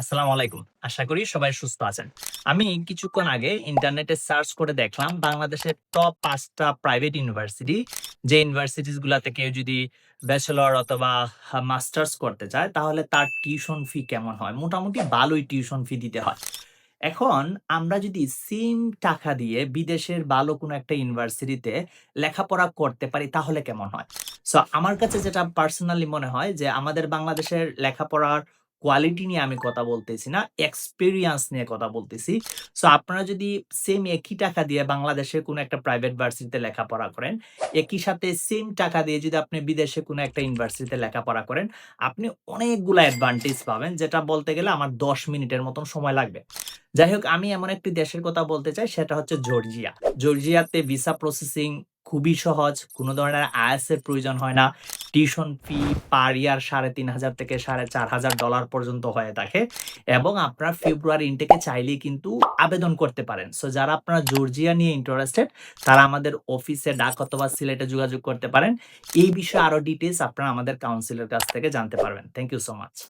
আসসালামু আলাইকুম। আশা করি সবাই সুস্থ আছেন। আমি কিছুক্ষণ আগে ইন্টারনেটে সার্চ করে দেখলাম বাংলাদেশের টপ পাঁচটা প্রাইভেট ইউনিভার্সিটি যে ইউনিভার্সিটিস গুলাতে কেউ যদি ব্যাচেলর অথবা মাস্টার্স করতে চায়, তাহলে তার টিউশন ফি কেমন হয়? মোটামুটি ভালোই টিউশন ফি দিতে হয়। এখন আমরা যদি সেম টাকা দিয়ে বিদেশের ভালো কোনো একটা ইউনিভার্সিটিতে লেখাপড়া করতে পারি, তাহলে কেমন হয়? সো আমার কাছে যেটা পার্সোনালি মনে হয় যে আমাদের বাংলাদেশের লেখাপড়ার কোয়ালিটি নিয়ে আমি কথা বলতেছি না এক্সপিরিয়েন্স নিয়ে কথা বলতেছি। সো আপনারা যদি সেম একই টাকা দিয়ে বাংলাদেশের কোনো একটা প্রাইভেট ভার্সিটিতে লেখাপড়া করেন, একই সাথে সেম টাকা দিয়ে যদি আপনি বিদেশে কোনো একটা ইউনিভার্সিটিতে লেখাপড়া করেন, আপনি অনেকগুলো অ্যাডভান্টেজ পাবেন, যেটা বলতে গেলে আমার দশ মিনিটের মতন সময় লাগবে। যাই হোক, আমি এমন একটি দেশের কথা বলতে চাই, সেটা হচ্ছে জর্জিয়া। জর্জিয়াতে ভিসা প্রসেসিং খুবই সহজ, কোনো ধরনের আয়াস এর প্রয়োজন হয় না। টিউশন ফি পার ইয়ার সাড়ে তিন হাজার থেকে সাড়ে চার হাজার ডলার পর্যন্ত হয়ে থাকে এবং আপনার ফেব্রুয়ারি ইনটেকে চাইলে কিন্তু আবেদন করতে পারেন। সো যারা আপনারা জর্জিয়া নিয়ে ইন্টারেস্টেড তারা আমাদের অফিসে ডাক অথবা সিলেটে যোগাযোগ করতে পারেন। এই বিষয়ে আরও ডিটেলস আপনারা আমাদের কাউন্সিলের কাছ থেকে জানতে পারবেন। Thank you so much